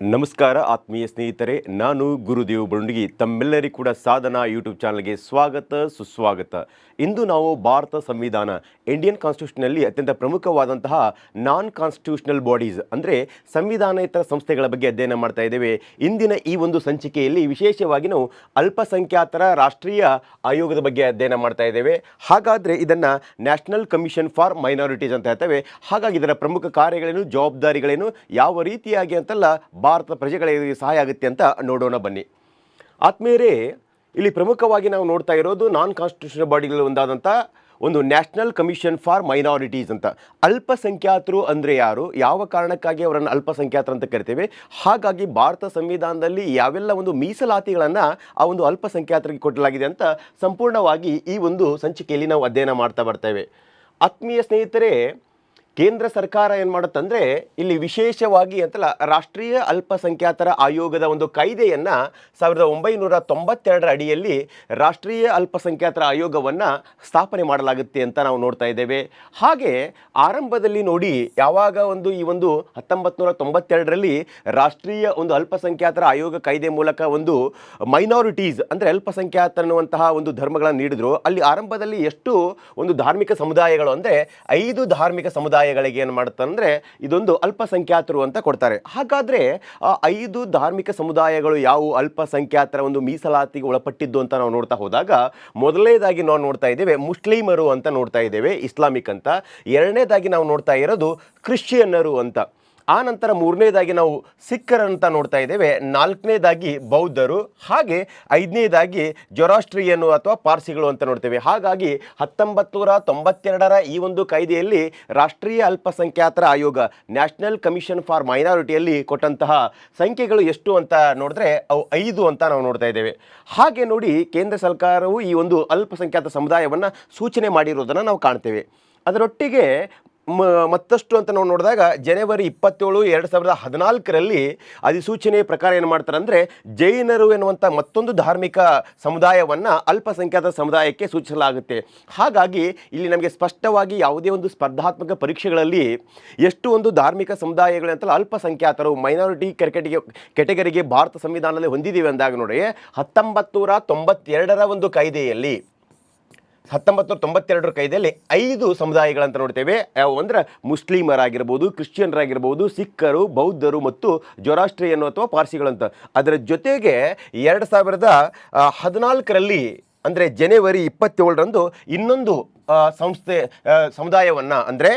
ನಮಸ್ಕಾರ, ಆತ್ಮೀಯ ಸ್ನೇಹಿತರೆ. ನಾನು ಗುರುದೇವ್ ಬುಂಡಗಿ. ತಮ್ಮೆಲ್ಲರಿಗೂ ಕೂಡ ಸಾಧನ ಯೂಟ್ಯೂಬ್ ಚಾನಲ್ಗೆ ಸ್ವಾಗತ, ಸುಸ್ವಾಗತ. ಇಂದು ನಾವು ಭಾರತ ಸಂವಿಧಾನ, ಇಂಡಿಯನ್ ಕಾನ್ಸ್ಟಿಟ್ಯೂಷನಲ್ಲಿ ಅತ್ಯಂತ ಪ್ರಮುಖವಾದಂತಹ ನಾನ್ ಕಾನ್ಸ್ಟಿಟ್ಯೂಷನಲ್ ಬಾಡೀಸ್ ಅಂದರೆ ಸಂವಿಧಾನೇತರ ಸಂಸ್ಥೆಗಳ ಬಗ್ಗೆ ಅಧ್ಯಯನ ಮಾಡ್ತಾ ಇದ್ದೇವೆ. ಇಂದಿನ ಈ ಒಂದು ಸಂಚಿಕೆಯಲ್ಲಿ ವಿಶೇಷವಾಗಿ ನಾವು ಅಲ್ಪಸಂಖ್ಯಾತರ ರಾಷ್ಟ್ರೀಯ ಆಯೋಗದ ಬಗ್ಗೆ ಅಧ್ಯಯನ ಮಾಡ್ತಾ ಇದ್ದೇವೆ. ಹಾಗಾದರೆ ಇದನ್ನು ನ್ಯಾಷನಲ್ ಕಮಿಷನ್ ಫಾರ್ ಮೈನಾರಿಟೀಸ್ ಅಂತ ಹೇಳ್ತೇವೆ. ಹಾಗಾಗಿ ಇದರ ಪ್ರಮುಖ ಕಾರ್ಯಗಳೇನು, ಜವಾಬ್ದಾರಿಗಳೇನು, ಯಾವ ರೀತಿಯಾಗಿ ಅಂತಲ್ಲ ಭಾರತದ ಪ್ರಜೆಗಳಿಗೆ ಸಹಾಯ ಆಗುತ್ತೆ ಅಂತ ನೋಡೋಣ ಬನ್ನಿ. ಆತ್ಮೀಯರೇ, ಇಲ್ಲಿ ಪ್ರಮುಖವಾಗಿ ನಾವು ನೋಡ್ತಾ ಇರೋದು ನಾನ್ ಕಾನ್ಸ್ಟಿಟ್ಯೂಷನಲ್ ಬಾಡಿಗಳಲ್ಲಿ ಒಂದಾದಂಥ ಒಂದು ನ್ಯಾಷನಲ್ ಕಮಿಷನ್ ಫಾರ್ ಮೈನಾರಿಟೀಸ್ ಅಂತ. ಅಲ್ಪಸಂಖ್ಯಾತರು ಅಂದರೆ ಯಾರು? ಯಾವ ಕಾರಣಕ್ಕಾಗಿ ಅವರನ್ನು ಅಲ್ಪಸಂಖ್ಯಾತರು ಅಂತ ಕರಿತೇವೆ? ಹಾಗಾಗಿ ಭಾರತ ಸಂವಿಧಾನದಲ್ಲಿ ಯಾವೆಲ್ಲ ಒಂದು ಮೀಸಲಾತಿಗಳನ್ನು ಆ ಒಂದು ಅಲ್ಪಸಂಖ್ಯಾತರಿಗೆ ಕೊಡಲಾಗಿದೆ ಅಂತ ಸಂಪೂರ್ಣವಾಗಿ ಈ ಒಂದು ಸಂಚಿಕೆಯಲ್ಲಿ ನಾವು ಅಧ್ಯಯನ ಮಾಡ್ತಾ ಬರ್ತೇವೆ. ಆತ್ಮೀಯ ಸ್ನೇಹಿತರೆ ಕೇಂದ್ರ ಸರ್ಕಾರ ಏನು ಮಾಡುತ್ತಂದರೆ, ಇಲ್ಲಿ ವಿಶೇಷವಾಗಿ ಅಂತಲ್ಲ, ರಾಷ್ಟ್ರೀಯ ಅಲ್ಪಸಂಖ್ಯಾತರ ಆಯೋಗದ ಒಂದು ಕಾಯ್ದೆಯನ್ನು ಸಾವಿರದ ಒಂಬೈನೂರ ತೊಂಬತ್ತೆರಡರ ಅಡಿಯಲ್ಲಿ ರಾಷ್ಟ್ರೀಯ ಅಲ್ಪಸಂಖ್ಯಾತರ ಆಯೋಗವನ್ನು ಸ್ಥಾಪನೆ ಮಾಡಲಾಗುತ್ತೆ ಅಂತ ನಾವು ನೋಡ್ತಾ ಇದ್ದೇವೆ. ಹಾಗೆ ಆರಂಭದಲ್ಲಿ ನೋಡಿ, ಯಾವಾಗ ಒಂದು ಈ ಒಂದು ಹತ್ತೊಂಬತ್ತು ನೂರ ತೊಂಬತ್ತೆರಡರಲ್ಲಿ ರಾಷ್ಟ್ರೀಯ ಒಂದು ಅಲ್ಪಸಂಖ್ಯಾತರ ಆಯೋಗ ಕಾಯ್ದೆ ಮೂಲಕ ಒಂದು ಮೈನಾರಿಟೀಸ್ ಅಂದರೆ ಅಲ್ಪಸಂಖ್ಯಾತ ಅನ್ನುವಂತಹ ಒಂದು ಧರ್ಮಗಳನ್ನು ನೀಡಿದ್ರು. ಅಲ್ಲಿ ಆರಂಭದಲ್ಲಿ ಎಷ್ಟು ಒಂದು ಧಾರ್ಮಿಕ ಸಮುದಾಯಗಳು ಅಂದರೆ ಐದು ಧಾರ್ಮಿಕ ಸಮುದಾಯಗಳಿಗೆ ಏನು ಮಾಡುತ್ತಂದರೆ ಇದೊಂದು ಅಲ್ಪಸಂಖ್ಯಾತರು ಅಂತ ಕೊಡ್ತಾರೆ. ಹಾಗಾದರೆ ಆ ಐದು ಧಾರ್ಮಿಕ ಸಮುದಾಯಗಳು ಯಾವುವು? ಅಲ್ಪಸಂಖ್ಯಾತರ ಒಂದು ಮೀಸಲಾತಿಗೆ ಒಳಪಟ್ಟಿದ್ದು ಅಂತ ನಾವು ನೋಡ್ತಾ ಹೋದಾಗ, ಮೊದಲನೇದಾಗಿ ನಾವು ನೋಡ್ತಾ ಇದ್ದೇವೆ ಮುಸ್ಲಿಮರು ಅಂತ ನೋಡ್ತಾ ಇದ್ದೇವೆ, ಇಸ್ಲಾಮಿಕ್ ಅಂತ. ಎರಡನೇದಾಗಿ ನಾವು ನೋಡ್ತಾ ಇರೋದು ಕ್ರಿಶ್ಚಿಯನ್ನರು ಅಂತ. ಆ ನಂತರ ಮೂರನೇದಾಗಿ ನಾವು ಸಿಖ್ಖರಂತ ನೋಡ್ತಾ ಇದ್ದೇವೆ. ನಾಲ್ಕನೇದಾಗಿ ಬೌದ್ಧರು, ಹಾಗೆ ಐದನೇದಾಗಿ ಜೊರಾಸ್ಟ್ರಿಯನ್ನು ಅಥವಾ ಪಾರ್ಸಿಗಳು ಅಂತ ನೋಡ್ತೇವೆ. ಹಾಗಾಗಿ ಹತ್ತೊಂಬತ್ತು ನೂರ ತೊಂಬತ್ತೆರಡರ ಈ ಒಂದು ಕಾಯ್ದೆಯಲ್ಲಿ ರಾಷ್ಟ್ರೀಯ ಅಲ್ಪಸಂಖ್ಯಾತರ ಆಯೋಗ, ನ್ಯಾಷನಲ್ ಕಮಿಷನ್ ಫಾರ್ ಮೈನಾರಿಟಿಯಲ್ಲಿ ಕೊಟ್ಟಂತಹ ಸಂಖ್ಯೆಗಳು ಎಷ್ಟು ಅಂತ ನೋಡಿದ್ರೆ ಅವು ಐದು ಅಂತ ನಾವು ನೋಡ್ತಾ ಇದ್ದೇವೆ. ಹಾಗೆ ನೋಡಿ ಕೇಂದ್ರ ಸರ್ಕಾರವು ಈ ಒಂದು ಅಲ್ಪಸಂಖ್ಯಾತ ಸಮುದಾಯವನ್ನು ಸೂಚನೆ ಮಾಡಿರೋದನ್ನು ನಾವು ಕಾಣ್ತೇವೆ. ಅದರೊಟ್ಟಿಗೆ ಮತ್ತಷ್ಟು ಅಂತ ನಾವು ನೋಡಿದಾಗ ಜನವರಿ ಇಪ್ಪತ್ತೇಳು ಎರಡು ಸಾವಿರದ ಹದಿನಾಲ್ಕರಲ್ಲಿ ಅಧಿಸೂಚನೆ ಪ್ರಕಾರ ಏನು ಮಾಡ್ತಾರೆ ಅಂದರೆ ಜೈನರು ಎನ್ನುವಂಥ ಮತ್ತೊಂದು ಧಾರ್ಮಿಕ ಸಮುದಾಯವನ್ನು ಅಲ್ಪಸಂಖ್ಯಾತ ಸಮುದಾಯಕ್ಕೆ ಸೂಚಿಸಲಾಗುತ್ತೆ. ಹಾಗಾಗಿ ಇಲ್ಲಿ ನಮಗೆ ಸ್ಪಷ್ಟವಾಗಿ ಯಾವುದೇ ಒಂದು ಸ್ಪರ್ಧಾತ್ಮಕ ಪರೀಕ್ಷೆಗಳಲ್ಲಿ ಎಷ್ಟು ಒಂದು ಧಾರ್ಮಿಕ ಸಮುದಾಯಗಳು ಅಂತಲ್ಲ ಅಲ್ಪಸಂಖ್ಯಾತರು ಮೈನಾರಿಟಿ ಕೆಟಗರಿಗೆ ಕೆಟಗರಿಗೆ ಭಾರತ ಸಂವಿಧಾನದಲ್ಲಿ ಹೊಂದಿದ್ದೀವಿ ಅಂದಾಗ ನೋಡಿ ಹತ್ತೊಂಬತ್ತು ನೂರ ತೊಂಬತ್ತೆರಡರ ಒಂದು ಕಾಯ್ದೆಯಲ್ಲಿ ಹತ್ತೊಂಬತ್ತು ನೂರ ತೊಂಬತ್ತೆರಡರ ಕಾಯ್ದೆಯಲ್ಲಿ ಐದು ಸಮುದಾಯಗಳಂತ ನೋಡ್ತೇವೆ. ಯಾವ ಅಂದರೆ ಮುಸ್ಲಿಮರಾಗಿರ್ಬೋದು, ಕ್ರಿಶ್ಚಿಯನ್ರಾಗಿರ್ಬೋದು, ಸಿಖ್ಖರು, ಬೌದ್ಧರು ಮತ್ತು ಜೊರಾಸ್ಟ್ರಿಯನ್ ಅಥವಾ ಪಾರ್ಸಿಗಳಂತ. ಅದರ ಜೊತೆಗೆ ಎರಡು ಸಾವಿರದ ಹದಿನಾಲ್ಕರಲ್ಲಿ ಅಂದರೆ ಜನವರಿ ಇಪ್ಪತ್ತೇಳರಂದು ಇನ್ನೊಂದು ಸಂಸ್ಥೆ ಸಮುದಾಯವನ್ನು ಅಂದರೆ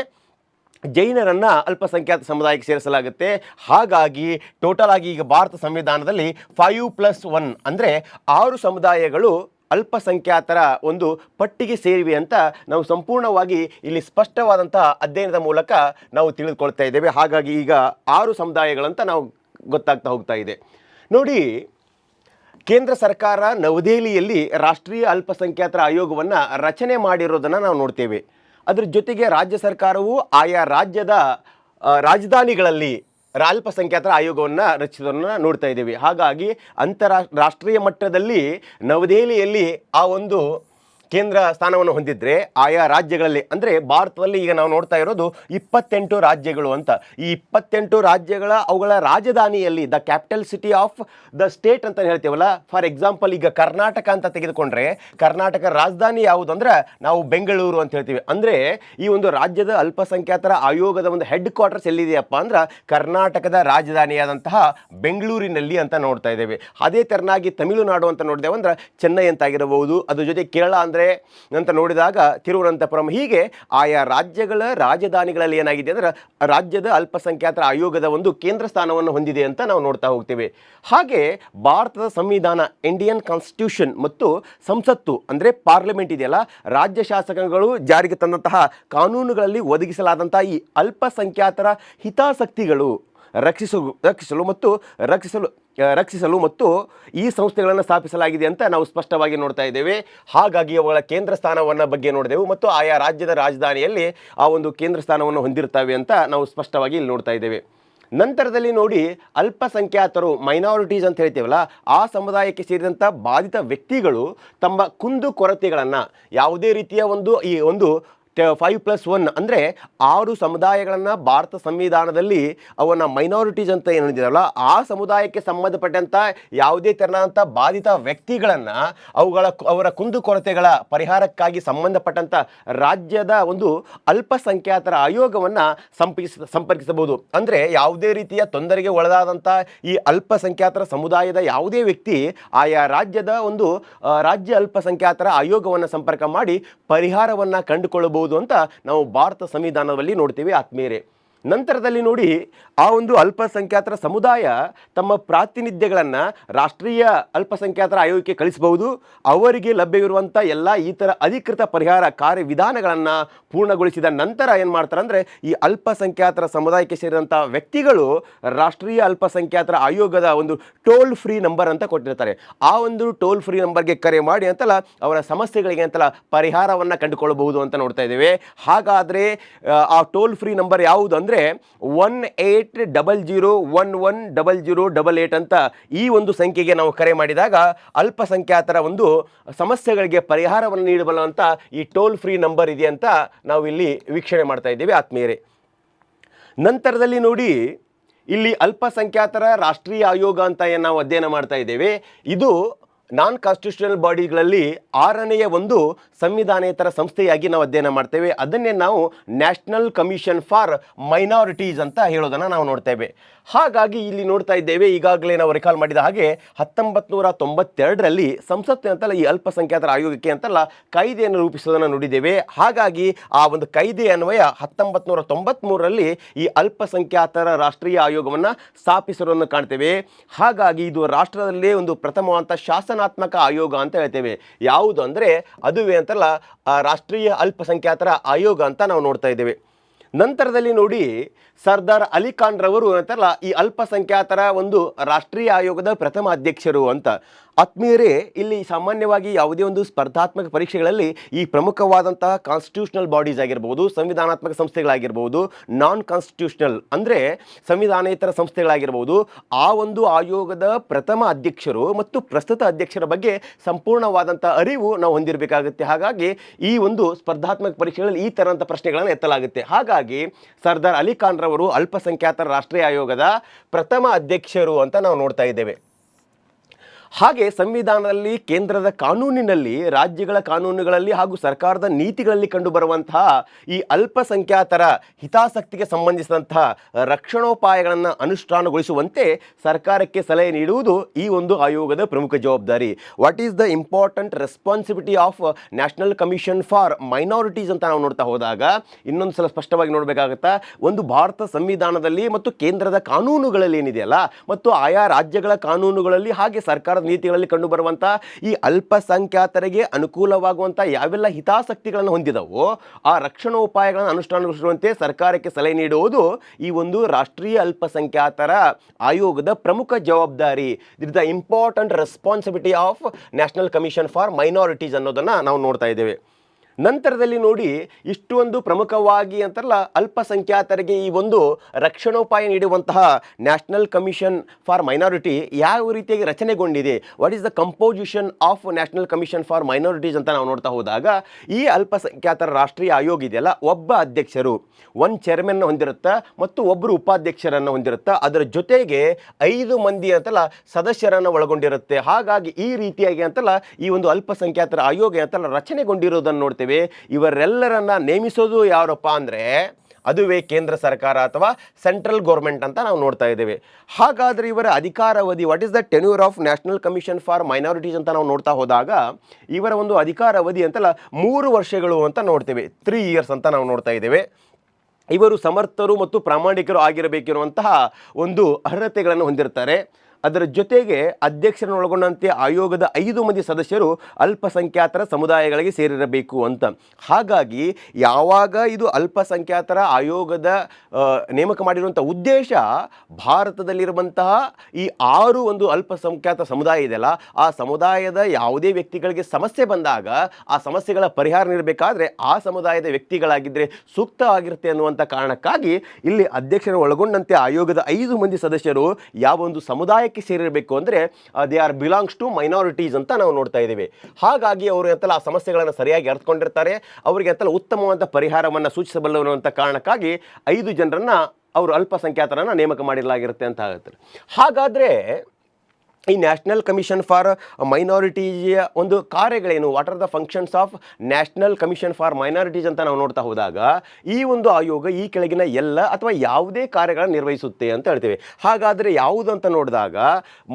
ಜೈನರನ್ನು ಅಲ್ಪಸಂಖ್ಯಾತ ಸಮುದಾಯಕ್ಕೆ ಸೇರಿಸಲಾಗುತ್ತೆ. ಹಾಗಾಗಿ ಟೋಟಲ್ ಆಗಿ ಈಗ ಭಾರತ ಸಂವಿಧಾನದಲ್ಲಿ ಫೈವ್ ಪ್ಲಸ್ ಒನ್ ಅಂದರೆ ಆರು ಸಮುದಾಯಗಳು ಅಲ್ಪಸಂಖ್ಯಾತರ ಒಂದು ಪಟ್ಟಿಗೆ ಸೇರಿವೆ ಅಂತ ನಾವು ಸಂಪೂರ್ಣವಾಗಿ ಇಲ್ಲಿ ಸ್ಪಷ್ಟವಾದಂತಹ ಅಧ್ಯಯನದ ಮೂಲಕ ನಾವು ತಿಳಿದುಕೊಳ್ತಾ ಇದ್ದೇವೆ. ಹಾಗಾಗಿ ಈಗ ಆರು ಸಮುದಾಯಗಳಂತ ನಾವು ಗೊತ್ತಾಗ್ತಾ ಹೋಗ್ತಾ ಇದೆ. ನೋಡಿ, ಕೇಂದ್ರ ಸರ್ಕಾರ ನವದೆಹಲಿಯಲ್ಲಿ ರಾಷ್ಟ್ರೀಯ ಅಲ್ಪಸಂಖ್ಯಾತರ ಆಯೋಗವನ್ನು ರಚನೆ ಮಾಡಿರೋದನ್ನು ನಾವು ನೋಡ್ತೇವೆ. ಅದರ ಜೊತೆಗೆ ರಾಜ್ಯ ಸರ್ಕಾರವು ಆಯಾ ರಾಜ್ಯದ ರಾಜಧಾನಿಗಳಲ್ಲಿ ರಾ- ಅಲ್ಪಸಂಖ್ಯಾತರ ಆಯೋಗವನ್ನು ರಚಿಸೋದನ್ನು ನೋಡ್ತಾ ಇದ್ದೀವಿ. ಹಾಗಾಗಿ ಅಂತಾರಾಷ್ಟ್ರೀಯ ರಾಷ್ಟ್ರೀಯ ಮಟ್ಟದಲ್ಲಿ ನವದೆಹಲಿಯಲ್ಲಿ ಆ ಒಂದು ಕೇಂದ್ರ ಸ್ಥಾನವನ್ನು ಹೊಂದಿದ್ರೆ ಆಯಾ ರಾಜ್ಯಗಳಲ್ಲಿ, ಅಂದರೆ ಭಾರತದಲ್ಲಿ ಈಗ ನಾವು ನೋಡ್ತಾ ಇರೋದು ಇಪ್ಪತ್ತೆಂಟು ರಾಜ್ಯಗಳು ಅಂತ. ಈ ಇಪ್ಪತ್ತೆಂಟು ರಾಜ್ಯಗಳ, ಅವುಗಳ ರಾಜಧಾನಿಯಲ್ಲಿ the capital city of the state ಅಂತ ಹೇಳ್ತೀವಲ್ಲ? ಫಾರ್ ಎಕ್ಸಾಂಪಲ್ ಈಗ ಕರ್ನಾಟಕ ಅಂತ ತೆಗೆದುಕೊಂಡ್ರೆ, ಕರ್ನಾಟಕ ರಾಜಧಾನಿ ಯಾವುದು ಅಂದ್ರೆ ನಾವು ಬೆಂಗಳೂರು ಅಂತ ಹೇಳ್ತೀವಿ. ಅಂದರೆ ಈ ಒಂದು ರಾಜ್ಯದ ಅಲ್ಪಸಂಖ್ಯಾತರ ಆಯೋಗದ ಒಂದು ಹೆಡ್ ಕ್ವಾರ್ಟರ್ಸ್ ಎಲ್ಲಿದೆಯಪ್ಪ ಅಂದ್ರೆ ಕರ್ನಾಟಕದ ರಾಜಧಾನಿಯಾದಂತಹ ಬೆಂಗಳೂರಿನಲ್ಲಿ ಅಂತ ನೋಡ್ತಾ ಇದ್ದೇವೆ. ಅದೇ ತೆರನಾಗಿ ತಮಿಳುನಾಡು ಅಂತ ನೋಡಿದೆವು ಅಂದ್ರೆ ಚೆನ್ನೈ ಅಂತ ಆಗಿರಬಹುದು. ಅದ್ರ ಜೊತೆ ಕೇರಳ ಅಂದರೆ ಅಂತ ನೋಡಿದಾಗ ತಿರುವನಂತಪುರಂ ಹೀಗೆ ಆಯಾ ರಾಜ್ಯಗಳ ರಾಜಧಾನಿಗಳಲ್ಲಿ ಏನಾಗಿದೆ ಅಂದ್ರೆ ರಾಜ್ಯದ ಅಲ್ಪಸಂಖ್ಯಾತರ ಆಯೋಗದ ಒಂದು ಕೇಂದ್ರ ಸ್ಥಾನವನ್ನು ಹೊಂದಿದೆ ಅಂತ ನಾವು ನೋಡ್ತಾ ಹೋಗ್ತೇವೆ. ಹಾಗೆ ಭಾರತದ ಸಂವಿಧಾನ ಇಂಡಿಯನ್ ಕಾನ್ಸ್ಟಿಟ್ಯೂಷನ್ ಮತ್ತು ಸಂಸತ್ತು ಅಂದರೆ ಪಾರ್ಲಿಮೆಂಟ್ ಇದೆಯಲ್ಲ, ರಾಜ್ಯ ಶಾಸಕಗಳು ಜಾರಿಗೆ ತಂದಂತಹ ಕಾನೂನುಗಳಲ್ಲಿ ಒದಗಿಸಲಾದಂತಹ ಈ ಅಲ್ಪಸಂಖ್ಯಾತರ ಹಿತಾಸಕ್ತಿಗಳು ರಕ್ಷಿಸಲು ರಕ್ಷಿಸಲು ಮತ್ತು ರಕ್ಷಿಸಲು ರಕ್ಷಿಸಲು ಮತ್ತು ಈ ಸಂಸ್ಥೆಗಳನ್ನು ಸ್ಥಾಪಿಸಲಾಗಿದೆ ಅಂತ ನಾವು ಸ್ಪಷ್ಟವಾಗಿ ನೋಡ್ತಾ ಇದ್ದೇವೆ. ಹಾಗಾಗಿ ಅವುಗಳ ಕೇಂದ್ರ ಸ್ಥಾನವನ್ನು ಬಗ್ಗೆ ನೋಡಿದೆವು ಮತ್ತು ಆಯಾ ರಾಜ್ಯದ ರಾಜಧಾನಿಯಲ್ಲಿ ಆ ಒಂದು ಕೇಂದ್ರ ಸ್ಥಾನವನ್ನು ಹೊಂದಿರ್ತವೆ ಅಂತ ನಾವು ಸ್ಪಷ್ಟವಾಗಿ ಇಲ್ಲಿ ನೋಡ್ತಾ ಇದ್ದೇವೆ. ನಂತರದಲ್ಲಿ ನೋಡಿ ಅಲ್ಪಸಂಖ್ಯಾತರು ಮೈನಾರಿಟೀಸ್ ಅಂತ ಹೇಳ್ತೀವಲ್ಲ, ಆ ಸಮುದಾಯಕ್ಕೆ ಸೇರಿದಂಥ ಬಾಧಿತ ವ್ಯಕ್ತಿಗಳು ತಮ್ಮ ಕುಂದು ಕೊರತೆಗಳನ್ನು ಯಾವುದೇ ರೀತಿಯ ಒಂದು ಈ ಒಂದು ಫೈವ್ ಪ್ಲಸ್ ಒನ್ ಅಂದರೆ ಆರು ಸಮುದಾಯಗಳನ್ನು ಭಾರತ ಸಂವಿಧಾನದಲ್ಲಿ ಅವನ ಮೈನಾರಿಟೀಸ್ ಅಂತ ಏನು ಹೇಳಿದಾರಲ್ಲ ಆ ಸಮುದಾಯಕ್ಕೆ ಸಂಬಂಧಪಟ್ಟಂಥ ಯಾವುದೇ ತೆರನಾದಂಥ ಬಾಧಿತ ವ್ಯಕ್ತಿಗಳನ್ನು ಅವುಗಳ ಅವರ ಕುಂದುಕೊರತೆಗಳ ಪರಿಹಾರಕ್ಕಾಗಿ ಸಂಬಂಧಪಟ್ಟಂಥ ರಾಜ್ಯದ ಒಂದು ಅಲ್ಪಸಂಖ್ಯಾತರ ಆಯೋಗವನ್ನು ಸಂಪರ್ಕಿಸ ಸಂಪರ್ಕಿಸಬಹುದು. ಅಂದರೆ ಯಾವುದೇ ರೀತಿಯ ತೊಂದರೆಗೆ ಒಳಗಾದಂಥ ಈ ಅಲ್ಪಸಂಖ್ಯಾತರ ಸಮುದಾಯದ ಯಾವುದೇ ವ್ಯಕ್ತಿ ಆಯಾ ರಾಜ್ಯದ ಒಂದು ರಾಜ್ಯ ಅಲ್ಪಸಂಖ್ಯಾತರ ಆಯೋಗವನ್ನು ಸಂಪರ್ಕ ಮಾಡಿ ಪರಿಹಾರವನ್ನು ಕಂಡುಕೊಳ್ಳಬಹುದು. ಅಂತ ನಾವು ಭಾರತ ಸಂವಿಧಾನದಲ್ಲಿ ನೋಡ್ತೀವಿ ಆತ್ಮೀಯರೇ. ನಂತರದಲ್ಲಿ ನೋಡಿ ಆ ಒಂದು ಅಲ್ಪಸಂಖ್ಯಾತರ ಸಮುದಾಯ ತಮ್ಮ ಪ್ರಾತಿನಿಧ್ಯಗಳನ್ನು ರಾಷ್ಟ್ರೀಯ ಅಲ್ಪಸಂಖ್ಯಾತರ ಆಯೋಗಕ್ಕೆ ಕಳಿಸಬಹುದು. ಅವರಿಗೆ ಲಭ್ಯವಿರುವಂಥ ಎಲ್ಲ ಈ ಥರ ಅಧಿಕೃತ ಪರಿಹಾರ ಕಾರ್ಯವಿಧಾನಗಳನ್ನು ಪೂರ್ಣಗೊಳಿಸಿದ ನಂತರ ಏನು ಮಾಡ್ತಾರೆ ಅಂದರೆ ಈ ಅಲ್ಪಸಂಖ್ಯಾತರ ಸಮುದಾಯಕ್ಕೆ ಸೇರಿದಂಥ ವ್ಯಕ್ತಿಗಳು ರಾಷ್ಟ್ರೀಯ ಅಲ್ಪಸಂಖ್ಯಾತರ ಆಯೋಗದ ಒಂದು ಟೋಲ್ ಫ್ರೀ ನಂಬರ್ ಅಂತ ಕೊಟ್ಟಿರ್ತಾರೆ. ಆ ಒಂದು ಟೋಲ್ ಫ್ರೀ ನಂಬರ್ಗೆ ಕರೆ ಮಾಡಿ ಅಂತಲ್ಲ ಅವರ ಸಮಸ್ಯೆಗಳಿಗೆ ಅಂತಲ್ಲ ಪರಿಹಾರವನ್ನು ಕಂಡುಕೊಳ್ಳಬಹುದು ಅಂತ ನೋಡ್ತಾ ಇದ್ದೇವೆ. ಹಾಗಾದರೆ, ಆ ಟೋಲ್ ಫ್ರೀ ನಂಬರ್ ಯಾವುದು ಅಂದರೆ one eight double zero one one double zero double eight ಅಂತ ಈ ಒಂದು ಸಂಖ್ಯೆಗೆ ನಾವು ಕರೆ ಮಾಡಿದಾಗ ಅಲ್ಪಸಂಖ್ಯಾತರ ಒಂದು ಸಮಸ್ಯೆಗಳಿಗೆ ಪರಿಹಾರವನ್ನು ನೀಡಬಲ್ಲಂಥ ಈ ಟೋಲ್ ಫ್ರೀ ನಂಬರ್ ಇದೆ ಅಂತ ನಾವು ಇಲ್ಲಿ ವೀಕ್ಷಣೆ ಮಾಡ್ತಾ ಇದ್ದೇವೆ, ಆತ್ಮೀಯರೇ. ನಂತರದಲ್ಲಿ ನೋಡಿ, ಇಲ್ಲಿ ಅಲ್ಪಸಂಖ್ಯಾತರ ರಾಷ್ಟ್ರೀಯ ಆಯೋಗ ಅಂತ ಏನು ನಾವು ಅಧ್ಯಯನ ಮಾಡ್ತಾ ಇದ್ದೇವೆ. ಇದು ನಾನ್ ಕಾನ್ಸ್ಟಿಟ್ಯೂಷನಲ್ ಬಾಡಿಗಳಲ್ಲಿ ಆರನೆಯ ಒಂದು ಸಂವಿಧಾನೇತರ ಸಂಸ್ಥೆಯಾಗಿ ನಾವು ಅಧ್ಯಯನ ಮಾಡ್ತೇವೆ. ಅದನ್ನೇ ನಾವು ನ್ಯಾಷನಲ್ ಕಮಿಷನ್ ಫಾರ್ ಮೈನಾರಿಟೀಸ್ ಅಂತ ಹೇಳೋದನ್ನು ನಾವು ನೋಡ್ತೇವೆ. ಹಾಗಾಗಿ ಇಲ್ಲಿ ನೋಡ್ತಾ ಇದ್ದೇವೆ, ಈಗಾಗಲೇ ನಾವು ರಿಕಾಲ್ ಮಾಡಿದ ಹಾಗೆ ಹತ್ತೊಂಬತ್ತು ನೂರ ತೊಂಬತ್ತೆರಡರಲ್ಲಿ ಸಂಸತ್ತು ಅಂತಲ್ಲ ಈ ಅಲ್ಪಸಂಖ್ಯಾತರ ಆಯೋಗಕ್ಕೆ ಅಂತಲ್ಲ ಕಾಯ್ದೆಯನ್ನು ರೂಪಿಸೋದನ್ನು ನೋಡಿದ್ದೇವೆ. ಹಾಗಾಗಿ ಆ ಒಂದು ಕಾಯ್ದೆ ಅನ್ವಯ ಹತ್ತೊಂಬತ್ತು ನೂರ ತೊಂಬತ್ತ್ಮೂರರಲ್ಲಿ ಈ ಅಲ್ಪಸಂಖ್ಯಾತರ ರಾಷ್ಟ್ರೀಯ ಆಯೋಗವನ್ನು ಸ್ಥಾಪಿಸಿರೋದನ್ನು ಕಾಣ್ತೇವೆ. ಹಾಗಾಗಿ ಇದು ರಾಷ್ಟ್ರದಲ್ಲೇ ಒಂದು ಪ್ರಥಮವಂತ ಶಾಸನಾತ್ಮಕ ಆಯೋಗ ಅಂತ ಹೇಳ್ತೇವೆ. ಯಾವುದು ಅಂದರೆ ಅದುವೇ ಅಂತಲ್ಲ ರಾಷ್ಟ್ರೀಯ ಅಲ್ಪಸಂಖ್ಯಾತರ ಆಯೋಗ ಅಂತ ನಾವು ನೋಡ್ತಾ ಇದ್ದೇವೆ. ನಂತರದಲ್ಲಿ ನೋಡಿ ಸರ್ದಾರ್ ಅಲಿ ಅಂತಲ್ಲ ಈ ಅಲ್ಪಸಂಖ್ಯಾತರ ಒಂದು ರಾಷ್ಟ್ರೀಯ ಆಯೋಗದ ಪ್ರಥಮ ಅಧ್ಯಕ್ಷರು ಅಂತ. ಆತ್ಮೀಯರೇ, ಇಲ್ಲಿ ಸಾಮಾನ್ಯವಾಗಿ ಯಾವುದೇ ಒಂದು ಸ್ಪರ್ಧಾತ್ಮಕ ಪರೀಕ್ಷೆಗಳಲ್ಲಿ ಈ ಪ್ರಮುಖವಾದಂತಹ ಕಾನ್ಸ್ಟಿಟ್ಯೂಷನಲ್ ಬಾಡೀಸ್ ಆಗಿರ್ಬೋದು, ಸಂವಿಧಾನಾತ್ಮಕ ಸಂಸ್ಥೆಗಳಾಗಿರ್ಬೋದು ನಾನ್ ಕಾನ್ಸ್ಟಿಟ್ಯೂಷನಲ್ ಅಂದರೆ ಸಂವಿಧಾನೇತರ ಸಂಸ್ಥೆಗಳಾಗಿರ್ಬೋದು, ಆ ಒಂದು ಆಯೋಗದ ಪ್ರಥಮ ಅಧ್ಯಕ್ಷರು ಮತ್ತು ಪ್ರಸ್ತುತ ಅಧ್ಯಕ್ಷರ ಬಗ್ಗೆ ಸಂಪೂರ್ಣವಾದಂಥ ಅರಿವು ನಾವು ಹೊಂದಿರಬೇಕಾಗುತ್ತೆ. ಹಾಗಾಗಿ ಈ ಒಂದು ಸ್ಪರ್ಧಾತ್ಮಕ ಪರೀಕ್ಷೆಗಳಲ್ಲಿ ಈ ಥರಂಥ ಪ್ರಶ್ನೆಗಳನ್ನು ಎತ್ತಲಾಗುತ್ತೆ. ಹಾಗಾಗಿ ಸರ್ದಾರ್ ಅಲಿಖಾನ್ರವರು ಖಾನ್ ಅಲ್ಪಸಂಖ್ಯಾತರ ರಾಷ್ಟ್ರೀಯ ಆಯೋಗದ ಪ್ರಥಮ ಅಧ್ಯಕ್ಷರು ಅಂತ ನಾವು ನೋಡ್ತಾ ಇದ್ದೇವೆ. ಹಾಗೆ ಸಂವಿಧಾನದಲ್ಲಿ, ಕೇಂದ್ರದ ಕಾನೂನಿನಲ್ಲಿ, ರಾಜ್ಯಗಳ ಕಾನೂನುಗಳಲ್ಲಿ ಹಾಗೂ ಸರ್ಕಾರದ ನೀತಿಗಳಲ್ಲಿ ಕಂಡುಬರುವಂತಹ ಈ ಅಲ್ಪಸಂಖ್ಯಾತರ ಹಿತಾಸಕ್ತಿಗೆ ಸಂಬಂಧಿಸಿದಂತಹ ರಕ್ಷಣೋಪಾಯಗಳನ್ನು ಅನುಷ್ಠಾನಗೊಳಿಸುವಂತೆ ಸರ್ಕಾರಕ್ಕೆ ಸಲಹೆ ನೀಡುವುದು ಈ ಒಂದು ಆಯೋಗದ ಪ್ರಮುಖ ಜವಾಬ್ದಾರಿ. What is the important responsibility of National Commission for Minorities ಅಂತ ನಾವು ನೋಡ್ತಾ ಹೋದಾಗ, ಇನ್ನೊಂದು ಸಲ ಸ್ಪಷ್ಟವಾಗಿ ನೋಡಬೇಕಾಗುತ್ತಾ, ಒಂದು ಭಾರತ ಸಂವಿಧಾನದಲ್ಲಿ ಮತ್ತು ಕೇಂದ್ರದ ಕಾನೂನುಗಳಲ್ಲಿ ಏನಿದೆಯಲ್ಲ, ಮತ್ತು ಆಯಾ ರಾಜ್ಯಗಳ ಕಾನೂನುಗಳಲ್ಲಿ ಹಾಗೆ ಸರ್ಕಾರದ ನೀತಿಗಳಲ್ಲಿ ಕಂಡುಬರುವಂಥ ಈ ಅಲ್ಪಸಂಖ್ಯಾತರಿಗೆ ಅನುಕೂಲವಾಗುವಂಥ ಯಾವೆಲ್ಲ ಹಿತಾಸಕ್ತಿಗಳನ್ನು ಹೊಂದಿದವೋ ಆ ರಕ್ಷಣೋಪಾಯಗಳನ್ನು ಅನುಷ್ಠಾನಗೊಳಿಸುವಂತೆ ಸರ್ಕಾರಕ್ಕೆ ಸಲಹೆ ನೀಡುವುದು ಈ ಒಂದು ರಾಷ್ಟ್ರೀಯ ಅಲ್ಪಸಂಖ್ಯಾತರ ಆಯೋಗದ ಪ್ರಮುಖ ಜವಾಬ್ದಾರಿ. It the important responsibility of National Commission for Minorities ಅನ್ನೋದನ್ನು ನಾವು ನೋಡ್ತಾ ಇದ್ದೇವೆ. ನಂತರದಲ್ಲಿ ನೋಡಿ ಇಷ್ಟು ಒಂದು ಪ್ರಮುಖವಾಗಿ ಅಂತಲ್ಲ ಅಲ್ಪಸಂಖ್ಯಾತರಿಗೆ ಈ ಒಂದು ರಕ್ಷಣೋಪಾಯ ನೀಡುವಂತಹ ನ್ಯಾಷನಲ್ ಕಮಿಷನ್ ಫಾರ್ ಮೈನಾರಿಟಿ ಯಾವ ರೀತಿಯಾಗಿ ರಚನೆಗೊಂಡಿದೆ? What is the composition of National Commission for Minorities ಅಂತ ನಾವು ನೋಡ್ತಾ ಹೋದಾಗ, ಈ ಅಲ್ಪಸಂಖ್ಯಾತರ ರಾಷ್ಟ್ರೀಯ ಆಯೋಗ ಇದೆಯಲ್ಲ, ಒಬ್ಬ ಅಧ್ಯಕ್ಷರು ಒನ್ ಚೇರ್ಮನ್ ಹೊಂದಿರುತ್ತಾ ಮತ್ತು ಒಬ್ಬರು ಉಪಾಧ್ಯಕ್ಷರನ್ನು ಹೊಂದಿರುತ್ತಾ, ಅದರ ಜೊತೆಗೆ ಐದು ಮಂದಿ ಅಂತಲ್ಲ ಸದಸ್ಯರನ್ನು ಒಳಗೊಂಡಿರುತ್ತೆ. ಹಾಗಾಗಿ ಈ ರೀತಿಯಾಗಿ ಅಂತಲ್ಲ ಈ ಒಂದು ಅಲ್ಪಸಂಖ್ಯಾತರ ಆಯೋಗ ಅಂತಲ್ಲ ರಚನೆಗೊಂಡಿರೋದನ್ನು ನೋಡ್ತೇವೆ. ಇವರೆಲ್ಲರನ್ನ ನೇಮಿಸೋದು ಯಾರಪ್ಪ ಅಂದರೆ ಅದುವೇ ಕೇಂದ್ರ ಸರ್ಕಾರ ಅಥವಾ ಸೆಂಟ್ರಲ್ ಗೌರ್ಮೆಂಟ್ ಅಂತ ನಾವು ನೋಡ್ತಾ ಇದ್ದೇವೆ. ಹಾಗಾದರೆ ಇವರ ಅಧಿಕಾರಾವಧಿ what is the tenure of National Commission for Minorities ಅಂತ ನಾವು ನೋಡ್ತಾ ಹೋದಾಗ, ಇವರ ಒಂದು ಅಧಿಕಾರಾವಧಿ ಅಂತಲ್ಲ ಮೂರು ವರ್ಷಗಳು ಅಂತ ನೋಡ್ತೇವೆ. ತ್ರೀ ಇಯರ್ಸ್ ಅಂತ ನಾವು ನೋಡ್ತಾ ಇದ್ದೇವೆ. ಇವರು ಸಮರ್ಥರು ಮತ್ತು ಪ್ರಾಮಾಣಿಕರು ಆಗಿರಬೇಕಿರುವಂತಹ ಒಂದು ಅರ್ಹತೆಗಳನ್ನು ಹೊಂದಿರ್ತಾರೆ ಅದರ ಜೊತೆಗೆ ಅಧ್ಯಕ್ಷರನ್ನು ಒಳಗೊಂಡಂತೆ ಆಯೋಗದ ಐದು ಮಂದಿ ಸದಸ್ಯರು ಅಲ್ಪಸಂಖ್ಯಾತರ ಸಮುದಾಯಗಳಿಗೆ ಸೇರಿರಬೇಕು ಅಂತ. ಹಾಗಾಗಿ ಯಾವಾಗ ಇದು ಅಲ್ಪಸಂಖ್ಯಾತರ ಆಯೋಗದ ನೇಮಕ ಮಾಡಿರುವಂಥ ಉದ್ದೇಶ ಭಾರತದಲ್ಲಿರುವಂತಹ ಈ ಆರು ಒಂದು ಅಲ್ಪಸಂಖ್ಯಾತ ಸಮುದಾಯ ಇದೆಯಲ್ಲ, ಆ ಸಮುದಾಯದ ಯಾವುದೇ ವ್ಯಕ್ತಿಗಳಿಗೆ ಸಮಸ್ಯೆ ಬಂದಾಗ ಆ ಸಮಸ್ಯೆಗಳ ಪರಿಹಾರ ನೀಡಬೇಕಾದ್ರೆ ಆ ಸಮುದಾಯದ ವ್ಯಕ್ತಿಗಳಾಗಿದ್ದರೆ ಸೂಕ್ತ ಆಗಿರುತ್ತೆ ಅನ್ನುವಂಥ ಕಾರಣಕ್ಕಾಗಿ ಇಲ್ಲಿ ಅಧ್ಯಕ್ಷರನ್ನು ಒಳಗೊಂಡಂತೆ ಆಯೋಗದ ಐದು ಮಂದಿ ಸದಸ್ಯರು ಯಾವ ಒಂದು ಸಮುದಾಯಕ್ಕೆ ಸೇರಿರಬೇಕು ಅಂದರೆ they are belongs to minorities ಅಂತ ನಾವು ನೋಡ್ತಾ ಇದ್ದೀವಿ. ಹಾಗಾಗಿ ಅವರು ಎಂತಲ್ಲ ಆ ಸಮಸ್ಯೆಗಳನ್ನು ಸರಿಯಾಗಿ ಅರ್ಥಕೊಂಡಿರ್ತಾರೆ ಅವರಿಗೆ ಎಂತಲ್ಲ ಉತ್ತಮವಾದ ಪರಿಹಾರವನ್ನು ಸೂಚಿಸಬಲ್ಲವರು ಅಂತ ಕಾರಣಕ್ಕಾಗಿ ಐದು ಜನರನ್ನು ಅವರು ಅಲ್ಪಸಂಖ್ಯಾತರನ್ನು ನೇಮಕ ಮಾಡಿರಲಾಗಿರುತ್ತೆ ಅಂತ ಆಗುತ್ತೆ. ಹಾಗಾದರೆ ಈ ನ್ಯಾಷನಲ್ ಕಮಿಷನ್ ಫಾರ್ ಮೈನಾರಿಟೀಯ ಒಂದು ಕಾರ್ಯಗಳೇನು? What are the functions of National Commission for Minorities ಅಂತ ನಾವು ನೋಡ್ತಾ ಹೋದಾಗ, ಈ ಒಂದು ಆಯೋಗ ಈ ಕೆಳಗಿನ ಎಲ್ಲ ಅಥವಾ ಯಾವುದೇ ಕಾರ್ಯಗಳನ್ನು ನಿರ್ವಹಿಸುತ್ತೆ ಅಂತ ಹೇಳ್ತೇವೆ. ಹಾಗಾದರೆ ಯಾವುದು ಅಂತ ನೋಡಿದಾಗ,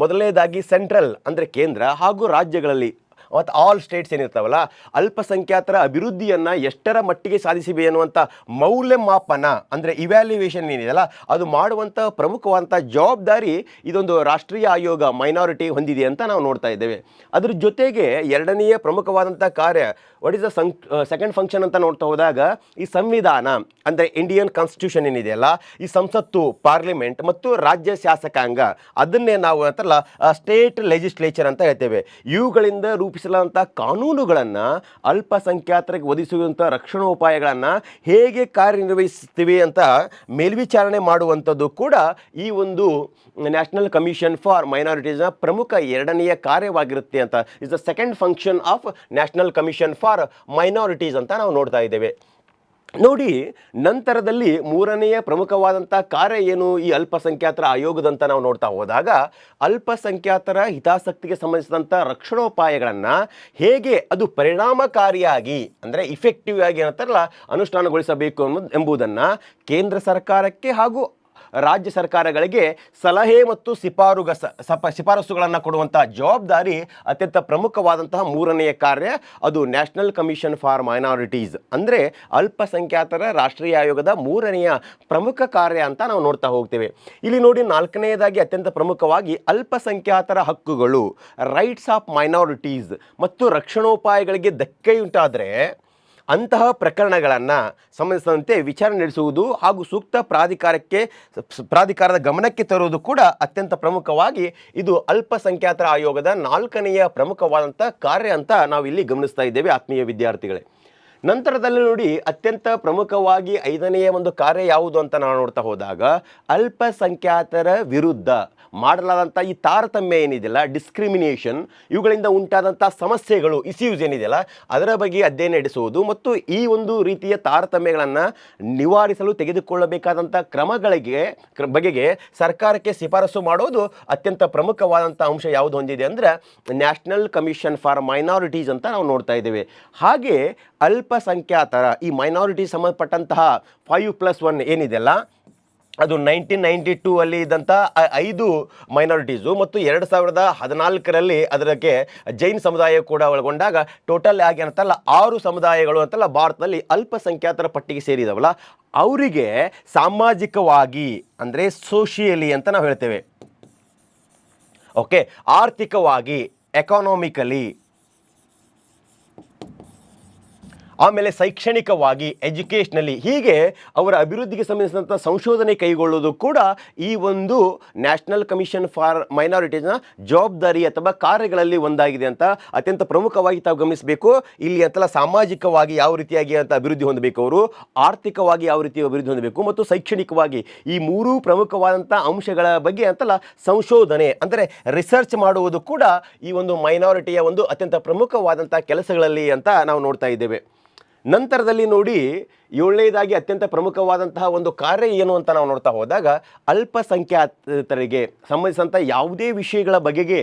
ಮೊದಲನೇದಾಗಿ ಸೆಂಟ್ರಲ್ ಅಂದರೆ ಕೇಂದ್ರ ಹಾಗೂ ರಾಜ್ಯಗಳಲ್ಲಿ ಮತ್ತು ಆಲ್ ಸ್ಟೇಟ್ಸ್ ಏನಿರ್ತಾವಲ್ಲ, ಅಲ್ಪಸಂಖ್ಯಾತರ ಅಭಿವೃದ್ಧಿಯನ್ನು ಎಷ್ಟರ ಮಟ್ಟಿಗೆ ಸಾಧಿಸಿವೆ ಅನ್ನುವಂಥ ಮೌಲ್ಯಮಾಪನ ಅಂದರೆ ಇವ್ಯಾಲ್ಯುವೇಷನ್ ಏನಿದೆಯಲ್ಲ, ಅದು ಮಾಡುವಂಥ ಪ್ರಮುಖವಾದಂಥ ಜವಾಬ್ದಾರಿ ಇದೊಂದು ರಾಷ್ಟ್ರೀಯ ಆಯೋಗ ಮೈನಾರಿಟಿ ಹೊಂದಿದೆ ಅಂತ ನಾವು ನೋಡ್ತಾ ಇದ್ದೇವೆ. ಅದ್ರ ಜೊತೆಗೆ ಎರಡನೆಯ ಪ್ರಮುಖವಾದಂಥ ಕಾರ್ಯ ವಾಟ್ ಇಸ್ ದ ಸಂ ಸೆಕೆಂಡ್ ಫಂಕ್ಷನ್ ಅಂತ ನೋಡ್ತಾ ಹೋದಾಗ, ಈ ಸಂವಿಧಾನ ಅಂದರೆ ಇಂಡಿಯನ್ ಕಾನ್ಸ್ಟಿಟ್ಯೂಷನ್ ಏನಿದೆಯಲ್ಲ, ಈ ಸಂಸತ್ತು ಪಾರ್ಲಿಮೆಂಟ್ ಮತ್ತು ರಾಜ್ಯ ಶಾಸಕಾಂಗ, ಅದನ್ನೇ ನಾವು ಅಂತಲ್ಲ ಸ್ಟೇಟ್ ಲೆಜಿಸ್ಲೇಚರ್ ಅಂತ ಹೇಳ್ತೇವೆ. ಇವುಗಳಿಂದ ರೂಪಿಸಲಾದಂಥ ಕಾನೂನುಗಳನ್ನು ಅಲ್ಪಸಂಖ್ಯಾತರಿಗೆ ಒದಗಿಸುವಂಥ ರಕ್ಷಣೋಪಾಯಗಳನ್ನು ಹೇಗೆ ಕಾರ್ಯನಿರ್ವಹಿಸ್ತೀವಿ ಅಂತ ಮೇಲ್ವಿಚಾರಣೆ ಮಾಡುವಂಥದ್ದು ಕೂಡ ಈ ಒಂದು ನ್ಯಾಷನಲ್ ಕಮಿಷನ್ ಫಾರ್ ಮೈನಾರಿಟೀಸ್ನ ಪ್ರಮುಖ ಎರಡನೆಯ ಕಾರ್ಯವಾಗಿರುತ್ತೆ ಅಂತ. Is the second function of National Commission for Minorities ಅಂತ ನಾವು ನೋಡ್ತಾ ಇದ್ದೇವೆ. ನೋಡಿ, ನಂತರದಲ್ಲಿ ಮೂರನೆಯ ಪ್ರಮುಖವಾದಂಥ ಕಾರ್ಯ ಏನು? ಈ ಅಲ್ಪಸಂಖ್ಯಾತರ ಆಯೋಗದಂತ ನಾವು ನೋಡ್ತಾ ಹೋದಾಗ, ಅಲ್ಪಸಂಖ್ಯಾತರ ಹಿತಾಸಕ್ತಿಗೆ ಸಂಬಂಧಿಸಿದಂಥ ರಕ್ಷಣೋಪಾಯಗಳನ್ನು ಹೇಗೆ ಅದು ಪರಿಣಾಮಕಾರಿಯಾಗಿ, ಅಂದರೆ ಇಫೆಕ್ಟಿವ್ ಆಗಿ ಏನಂತಾರಲ್ಲ, ಅನುಷ್ಠಾನಗೊಳಿಸಬೇಕು ಅನ್ನೋದು ಎಂಬುದನ್ನು ಕೇಂದ್ರ ಸರ್ಕಾರಕ್ಕೆ ಹಾಗೂ ರಾಜ್ಯ ಸರ್ಕಾರಗಳಿಗೆ ಸಲಹೆ ಮತ್ತು ಶಿಫಾರುಗಸ ಶಿಫಾರಸುಗಳನ್ನು ಕೊಡುವಂತಹ ಜವಾಬ್ದಾರಿ ಅತ್ಯಂತ ಪ್ರಮುಖವಾದಂತಹ ಮೂರನೆಯ ಕಾರ್ಯ ಅದು ನ್ಯಾಷನಲ್ ಕಮಿಷನ್ ಫಾರ್ ಮೈನಾರಿಟೀಸ್. ಅಂದರೆ ಅಲ್ಪಸಂಖ್ಯಾತರ ರಾಷ್ಟ್ರೀಯ ಆಯೋಗದ ಮೂರನೆಯ ಪ್ರಮುಖ ಕಾರ್ಯ ಅಂತ ನಾವು ನೋಡ್ತಾ ಹೋಗ್ತೇವೆ. ಇಲ್ಲಿ ನೋಡಿ ನಾಲ್ಕನೆಯದಾಗಿ ಅತ್ಯಂತ ಪ್ರಮುಖವಾಗಿ ಅಲ್ಪಸಂಖ್ಯಾತರ ಹಕ್ಕುಗಳು ರೈಟ್ಸ್ ಆಫ್ ಮೈನಾರಿಟೀಸ್ ಮತ್ತು ರಕ್ಷಣೋಪಾಯಗಳಿಗೆ ಧಕ್ಕೆಯುಂಟಾದರೆ ಅಂತಹ ಪ್ರಕರಣಗಳನ್ನು ಸಂಬಂಧಿಸಿದಂತೆ ವಿಚಾರಣೆ ನಡೆಸುವುದು ಹಾಗೂ ಸೂಕ್ತ ಪ್ರಾಧಿಕಾರಕ್ಕೆ ಪ್ರಾಧಿಕಾರದ ಗಮನಕ್ಕೆ ತರುವುದು ಕೂಡ ಅತ್ಯಂತ ಪ್ರಮುಖವಾಗಿ ಇದು ಅಲ್ಪಸಂಖ್ಯಾತರ ಆಯೋಗದ ನಾಲ್ಕನೆಯ ಪ್ರಮುಖವಾದಂಥ ಕಾರ್ಯ ಅಂತ ನಾವು ಇಲ್ಲಿ ಗಮನಿಸ್ತಾ ಇದ್ದೇವೆ, ಆತ್ಮೀಯ ವಿದ್ಯಾರ್ಥಿಗಳೇ. ನಂತರದಲ್ಲಿ ನೋಡಿ ಅತ್ಯಂತ ಪ್ರಮುಖವಾಗಿ ಐದನೆಯ ಒಂದು ಕಾರ್ಯ ಯಾವುದು ಅಂತ ನಾವು ನೋಡ್ತಾ ಹೋದಾಗ ಅಲ್ಪಸಂಖ್ಯಾತರ ವಿರುದ್ಧ ಮಾಡಲಾದಂಥ ಈ ತಾರತಮ್ಯ ಏನಿದೆಯಲ್ಲ ಡಿಸ್ಕ್ರಿಮಿನೇಷನ್ ಇವುಗಳಿಂದ ಉಂಟಾದಂಥ ಸಮಸ್ಯೆಗಳು ಇಸ್ಯೂಸ್ ಏನಿದೆಯಲ್ಲ, ಅದರ ಬಗ್ಗೆ ಅಧ್ಯಯನ ನಡೆಸುವುದು ಮತ್ತು ಈ ಒಂದು ರೀತಿಯ ತಾರತಮ್ಯಗಳನ್ನು ನಿವಾರಿಸಲು ತೆಗೆದುಕೊಳ್ಳಬೇಕಾದಂಥ ಕ್ರಮಗಳಿಗೆ, ಕ್ರ- ಬಗೆಗೆ ಸರ್ಕಾರಕ್ಕೆ ಶಿಫಾರಸು ಮಾಡೋದು ಅತ್ಯಂತ ಪ್ರಮುಖವಾದಂಥ ಅಂಶ ಯಾವುದು ಹೊಂದಿದೆ ಅಂದರೆ ನ್ಯಾಷನಲ್ ಕಮಿಷನ್ ಫಾರ್ ಮೈನಾರಿಟೀಸ್ ಅಂತ ನಾವು ನೋಡ್ತಾ ಇದ್ದೇವೆ. ಹಾಗೆ ಅಲ್ಪಸಂಖ್ಯಾತರ, ಈ ಮೈನಾರಿಟಿ ಸಂಬಂಧಪಟ್ಟಂತಹ ಫೈವ್ ಪ್ಲಸ್ ಒನ್ ಏನಿದೆಯಲ್ಲ, ಅದು ನೈನ್ಟೀನ್ ನೈಂಟಿ ಟೂ ಅಲ್ಲಿ ಇದ್ದಂಥ ಐದು ಮೈನಾರಿಟೀಸು ಮತ್ತು ಎರಡು ಸಾವಿರದ ಹದಿನಾಲ್ಕರಲ್ಲಿ ಅದಕ್ಕೆ ಜೈನ್ ಸಮುದಾಯ ಕೂಡ ಒಳಗೊಂಡಾಗ ಟೋಟಲ್ ಆಗಿ ಅಂತಲ್ಲ ಆರು ಸಮುದಾಯಗಳು ಅಂತಲ್ಲ ಭಾರತದಲ್ಲಿ ಅಲ್ಪಸಂಖ್ಯಾತರ ಪಟ್ಟಿಗೆ ಸೇರಿದವಲ್ಲ, ಅವರಿಗೆ ಸಾಮಾಜಿಕವಾಗಿ ಅಂದರೆ ಸೋಷಿಯಲಿ ಅಂತ ನಾವು ಹೇಳ್ತೇವೆ. ಓಕೆ ಆರ್ಥಿಕವಾಗಿ ಎಕಾನಾಮಿಕಲಿ ಆಮೇಲೆ ಶೈಕ್ಷಣಿಕವಾಗಿ, ಎಜುಕೇಷ್ನಲ್ಲಿ ಹೀಗೆ ಅವರ ಅಭಿವೃದ್ಧಿಗೆ ಸಂಬಂಧಿಸಿದಂಥ ಸಂಶೋಧನೆ ಕೈಗೊಳ್ಳುವುದು ಕೂಡ ಈ ಒಂದು ನ್ಯಾಷನಲ್ ಕಮಿಷನ್ ಫಾರ್ ಮೈನಾರಿಟೀಸ್ನ ಜವಾಬ್ದಾರಿ ಅಥವಾ ಕಾರ್ಯಗಳಲ್ಲಿ ಒಂದಾಗಿದೆ ಅಂತ ಅತ್ಯಂತ ಪ್ರಮುಖವಾಗಿ ತಾವು ಗಮನಿಸಬೇಕು. ಇಲ್ಲಿ ಅಂತಲ್ಲ ಸಾಮಾಜಿಕವಾಗಿ ಯಾವ ರೀತಿಯಾಗಿ ಅಂತ ಅಭಿವೃದ್ಧಿ ಹೊಂದಬೇಕು ಅವರು, ಆರ್ಥಿಕವಾಗಿ ಯಾವ ರೀತಿ ಅಭಿವೃದ್ಧಿ ಹೊಂದಬೇಕು ಮತ್ತು ಶೈಕ್ಷಣಿಕವಾಗಿ ಈ ಮೂರೂ ಪ್ರಮುಖವಾದಂಥ ಅಂಶಗಳ ಬಗ್ಗೆ ಅಂತಲ್ಲ ಸಂಶೋಧನೆ ಅಂದರೆ ರಿಸರ್ಚ್ ಮಾಡುವುದು ಕೂಡ ಈ ಒಂದು ಮೈನಾರಿಟಿಯ ಒಂದು ಅತ್ಯಂತ ಪ್ರಮುಖವಾದಂಥ ಕೆಲಸಗಳಲ್ಲಿ ಅಂತ ನಾವು ನೋಡ್ತಾ ಇದ್ದೇವೆ. ನಂತರದಲ್ಲಿ ನೋಡಿ ಏಳನೇದಾಗಿ ಅತ್ಯಂತ ಪ್ರಮುಖವಾದಂತಹ ಒಂದು ಕಾರ್ಯ ಏನು ಅಂತ ನಾವು ನೋಡ್ತಾ ಹೋದಾಗ, ಅಲ್ಪಸಂಖ್ಯಾತರಿಗೆ ಸಂಬಂಧಿಸಿದಂಥ ಯಾವುದೇ ವಿಷಯಗಳ ಬಗೆಗೆ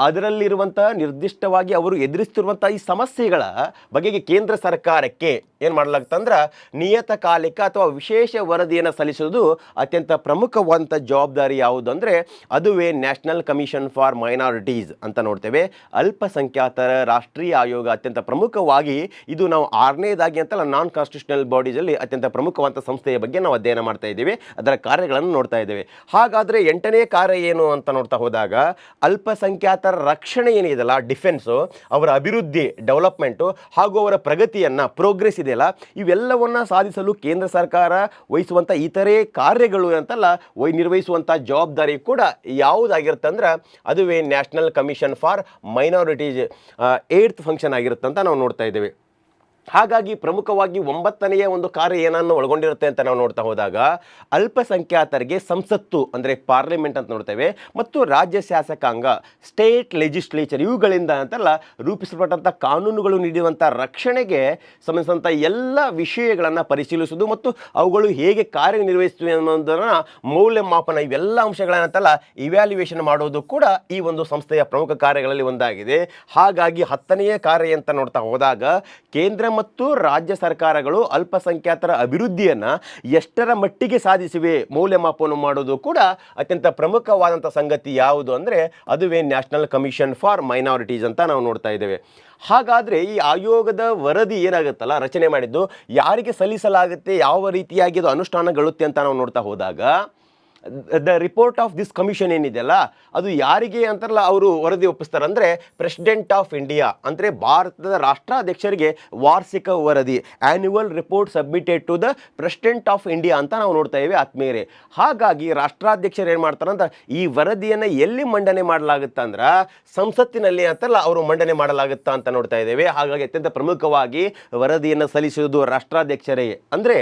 ಅದರಲ್ಲಿರುವಂಥ ನಿರ್ದಿಷ್ಟವಾಗಿ ಅವರು ಎದುರಿಸ್ತಿರುವಂಥ ಈ ಸಮಸ್ಯೆಗಳ ಬಗೆಗೆ ಕೇಂದ್ರ ಸರ್ಕಾರಕ್ಕೆ ಏನು ಮಾಡಲಾಗ್ತಂದ್ರೆ ನಿಯತಕಾಲಿಕ ಅಥವಾ ವಿಶೇಷ ವರದಿಯನ್ನು ಸಲ್ಲಿಸೋದು ಅತ್ಯಂತ ಪ್ರಮುಖವಾದಂಥ ಜವಾಬ್ದಾರಿ ಯಾವುದು ಅಂದರೆ ಅದುವೇ ನ್ಯಾಷನಲ್ ಕಮಿಷನ್ ಫಾರ್ ಮೈನಾರಿಟೀಸ್ ಅಂತ ನೋಡ್ತೇವೆ. ಅಲ್ಪಸಂಖ್ಯಾತರ ರಾಷ್ಟ್ರೀಯ ಆಯೋಗ ಅತ್ಯಂತ ಪ್ರಮುಖವಾಗಿ ಇದು ನಾವು ಆರನೇದಾಗಿ ಅಂತಲ್ಲ ನಾನ್ ಕಾನ್ಸ್ಟಿಟ್ಯೂಷನಲ್ ಬಾಡೀಸಲ್ಲಿ ಅತ್ಯಂತ ಪ್ರಮುಖವಾದಂಥ ಸಂಸ್ಥೆಯ ಬಗ್ಗೆ ನಾವು ಅಧ್ಯಯನ ಮಾಡ್ತಾ ಇದ್ದೇವೆ. ಅದರ ಕಾರ್ಯಗಳನ್ನು ನೋಡ್ತಾ ಇದ್ದೇವೆ. ಹಾಗಾದರೆ ಎಂಟನೇ ಕಾರ್ಯ ಏನು ಅಂತ ನೋಡ್ತಾ ಹೋದಾಗ ಅಲ್ಪಸಂಖ್ಯಾತರ ರಕ್ಷಣೆ ಏನಿದೆಯಲ್ಲ, ಡಿಫೆನ್ಸು, ಅವರ ಅಭಿವೃದ್ಧಿ, ಡೆವಲಪ್ಮೆಂಟು ಹಾಗೂ ಅವರ ಪ್ರಗತಿಯನ್ನು ಪ್ರೋಗ್ರೆಸ್ ಇದೆಯಲ್ಲ ಇವೆಲ್ಲವನ್ನ ಸಾಧಿಸಲು ಕೇಂದ್ರ ಸರ್ಕಾರ ವಹಿಸುವಂಥ ಇತರೆ ಕಾರ್ಯಗಳು ಅಂತಲ್ಲ, ವೈ ನಿರ್ವಹಿಸುವಂಥ ಜವಾಬ್ದಾರಿ ಕೂಡ ಯಾವುದಾಗಿರುತ್ತೆ ಅಂದ್ರೆ ಅದುವೇ National Commission for Minorities eighth function ಆಗಿರುತ್ತೆ ಅಂತ ನಾವು ನೋಡ್ತಾ ಇದ್ದೇವೆ. ಹಾಗಾಗಿ ಪ್ರಮುಖವಾಗಿ ಒಂಬತ್ತನೆಯ ಒಂದು ಕಾರ್ಯ ಏನನ್ನು ಒಳಗೊಂಡಿರುತ್ತೆ ಅಂತ ನಾವು ನೋಡ್ತಾ ಹೋದಾಗ ಅಲ್ಪಸಂಖ್ಯಾತರಿಗೆ ಸಂಸತ್ತು ಅಂದರೆ ಪಾರ್ಲಿಮೆಂಟ್ ಅಂತ ನೋಡ್ತೇವೆ ಮತ್ತು ರಾಜ್ಯ ಶಾಸಕಾಂಗ ಸ್ಟೇಟ್ ಲೆಜಿಸ್ಲೇಚರ್ ಇವುಗಳಿಂದ ಅಂತಲ್ಲ ರೂಪಿಸಲ್ಪಟ್ಟಂಥ ಕಾನೂನುಗಳು ನೀಡುವಂಥ ರಕ್ಷಣೆಗೆ ಸಂಬಂಧಿಸಿದಂಥ ಎಲ್ಲ ವಿಷಯಗಳನ್ನು ಪರಿಶೀಲಿಸುವುದು ಮತ್ತು ಅವುಗಳು ಹೇಗೆ ಕಾರ್ಯನಿರ್ವಹಿಸುತ್ತವೆ ಅನ್ನೋದನ್ನು ಮೌಲ್ಯಮಾಪನ ಇವೆಲ್ಲ ಅಂಶಗಳನ್ನಂತಲ್ಲ ಇವ್ಯಾಲ್ಯುವೇಷನ್ ಮಾಡೋದು ಕೂಡ ಈ ಒಂದು ಸಂಸ್ಥೆಯ ಪ್ರಮುಖ ಕಾರ್ಯಗಳಲ್ಲಿ ಒಂದಾಗಿದೆ. ಹಾಗಾಗಿ ಹತ್ತನೆಯ ಕಾರ್ಯ ಅಂತ ನೋಡ್ತಾ ಹೋದಾಗ ಕೇಂದ್ರ ಮತ್ತು ರಾಜ್ಯ ಸರ್ಕಾರಗಳು ಅಲ್ಪಸಂಖ್ಯಾತರ ಅಭಿವೃದ್ಧಿಯನ್ನು ಎಷ್ಟರ ಮಟ್ಟಿಗೆ ಸಾಧಿಸಿವೆ, ಮೌಲ್ಯಮಾಪನ ಮಾಡೋದು ಕೂಡ ಅತ್ಯಂತ ಪ್ರಮುಖವಾದಂಥ ಸಂಗತಿ ಯಾವುದು ಅಂದರೆ ಅದುವೇ ನ್ಯಾಷನಲ್ ಕಮಿಷನ್ ಫಾರ್ ಮೈನಾರಿಟೀಸ್ ಅಂತ ನಾವು ನೋಡ್ತಾ ಇದ್ದೇವೆ. ಹಾಗಾದರೆ ಈ ಆಯೋಗದ ವರದಿ ಏನಾಗುತ್ತಲ್ಲ, ರಚನೆ ಮಾಡಿದ್ದು ಯಾರಿಗೆ ಸಲ್ಲಿಸಲಾಗುತ್ತೆ, ಯಾವ ರೀತಿಯಾಗಿ ಅದು ಅನುಷ್ಠಾನಗೊಳ್ಳುತ್ತೆ ಅಂತ ನಾವು ನೋಡ್ತಾ ಹೋದಾಗ the report of this commission ಏನಿದೆಯಲ್ಲ, ಅದು ಯಾರಿಗೆ ಅಂತಾರಲ್ಲ ಅವರು ವರದಿ ಒಪ್ಪಿಸ್ತಾರೆ. ಅಂದರೆ ಪ್ರೆಸಿಡೆಂಟ್ ಆಫ್ ಇಂಡಿಯಾ ಅಂದರೆ ಭಾರತದ ರಾಷ್ಟ್ರಾಧ್ಯಕ್ಷರಿಗೆ ವಾರ್ಷಿಕ ವರದಿ annual report submitted to the President of India ಅಂತ ನಾವು ನೋಡ್ತಾ ಇದ್ದೇವೆ ಆತ್ಮೀಯರೇ. ಹಾಗಾಗಿ ರಾಷ್ಟ್ರಾಧ್ಯಕ್ಷರು ಏನು ಮಾಡ್ತಾರೆ ಅಂತ, ಈ ವರದಿಯನ್ನು ಎಲ್ಲಿ ಮಂಡನೆ ಮಾಡಲಾಗುತ್ತೆ ಅಂದ್ರೆ, ಸಂಸತ್ತಿನಲ್ಲಿ ಅಂತಲ್ಲ ಅವರು ಮಂಡನೆ ಮಾಡಲಾಗುತ್ತಾ ಅಂತ ನೋಡ್ತಾ ಇದ್ದೇವೆ. ಹಾಗಾಗಿ ಅತ್ಯಂತ ಪ್ರಮುಖವಾಗಿ ವರದಿಯನ್ನು ಸಲ್ಲಿಸುವುದು ರಾಷ್ಟ್ರಾಧ್ಯಕ್ಷರೇ. ಅಂದರೆ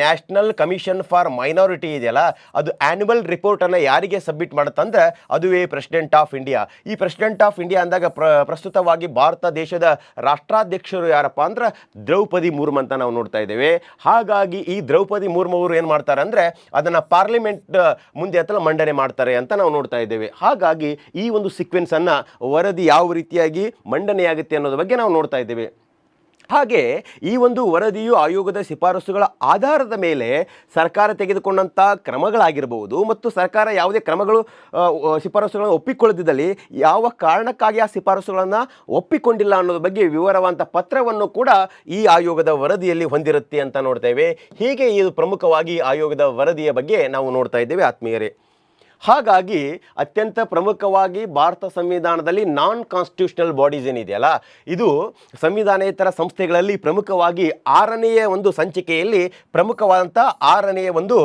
ನ್ಯಾಷನಲ್ ಕಮಿಷನ್ ಫಾರ್ ಮೈನಾರಿಟಿ ಇದೆಯಲ್ಲ, ಅದು ಆ್ಯನ್ಯುವಲ್ ರಿಪೋರ್ಟನ್ನು ಯಾರಿಗೆ ಸಬ್ಮಿಟ್ ಮಾಡುತ್ತಂದ್ರೆ ಅದುವೇ ಪ್ರೆಸಿಡೆಂಟ್ ಆಫ್ ಇಂಡಿಯಾ ಈ ಪ್ರೆಸಿಡೆಂಟ್ ಆಫ್ ಇಂಡಿಯಾ ಅಂದಾಗ ಪ್ರ, ಪ್ರಸ್ತುತವಾಗಿ ಭಾರತ ದೇಶದ ರಾಷ್ಟ್ರಾಧ್ಯಕ್ಷರು ಯಾರಪ್ಪ ಅಂದ್ರೆ ದ್ರೌಪದಿ ಮುರ್ಮು ಅಂತ ನಾವು ನೋಡ್ತಾ ಇದ್ದೇವೆ. ಹಾಗಾಗಿ ಈ ದ್ರೌಪದಿ ಮುರ್ಮು ಅವರು ಏನು ಮಾಡ್ತಾರೆ ಅಂದರೆ ಅದನ್ನು ಪಾರ್ಲಿಮೆಂಟ್ ಮುಂದೆ ಅಥವಾ ಮಂಡನೆ ಮಾಡ್ತಾರೆ ಅಂತ ನಾವು ನೋಡ್ತಾ ಇದ್ದೇವೆ. ಹಾಗಾಗಿ ಈ ಒಂದು ಸಿಕ್ವೆನ್ಸನ್ನು ವರದಿ ಯಾವ ರೀತಿಯಾಗಿ ಮಂಡನೆಯಾಗುತ್ತೆ ಅನ್ನೋದ್ರ ಬಗ್ಗೆ ನಾವು ನೋಡ್ತಾ ಇದ್ದೇವೆ. ಹಾಗೆ ಈ ಒಂದು ವರದಿಯು ಆಯೋಗದ ಶಿಫಾರಸುಗಳ ಆಧಾರದ ಮೇಲೆ ಸರ್ಕಾರ ತೆಗೆದುಕೊಂಡಂಥ ಕ್ರಮಗಳಾಗಿರಬಹುದು ಮತ್ತು ಸರ್ಕಾರ ಯಾವುದೇ ಕ್ರಮಗಳು ಶಿಫಾರಸುಗಳನ್ನು ಒಪ್ಪಿಕೊಳ್ಳದಿದ್ದಲ್ಲಿ ಯಾವ ಕಾರಣಕ್ಕಾಗಿ ಆ ಶಿಫಾರಸುಗಳನ್ನು ಒಪ್ಪಿಕೊಂಡಿಲ್ಲ ಅನ್ನೋದ್ರ ಬಗ್ಗೆ ವಿವರವಾದಂಥ ಪತ್ರವನ್ನು ಕೂಡ ಈ ಆಯೋಗದ ವರದಿಯಲ್ಲಿ ಹೊಂದಿರುತ್ತೆ ಅಂತ ನೋಡ್ತೇವೆ ಹೀಗೆ ಇದು ಪ್ರಮುಖವಾಗಿ ಆಯೋಗದ ವರದಿಯ ಬಗ್ಗೆ ನಾವು ನೋಡ್ತಾ ಇದ್ದೇವೆ ಆತ್ಮೀಯರೇ. ಹಾಗಾಗಿ ಅತ್ಯಂತ ಪ್ರಮುಖವಾಗಿ ಭಾರತ ಸಂವಿಧಾನದಲ್ಲಿ ನಾನ್ ಕಾನ್ಸ್ಟಿಟ್ಯೂಷನಲ್ ಬಾಡೀಸ್ ಏನಿದೆಯಲ್ಲ, ಇದು ಸಂವಿಧಾನೇತರ ಸಂಸ್ಥೆಗಳಲ್ಲಿ ಪ್ರಮುಖವಾಗಿ ಆರನೆಯ ಒಂದು ಸಂಚಿಕೆಯಲ್ಲಿ ಪ್ರಮುಖವಾದಂಥ ಆರನೆಯ ಒಂದು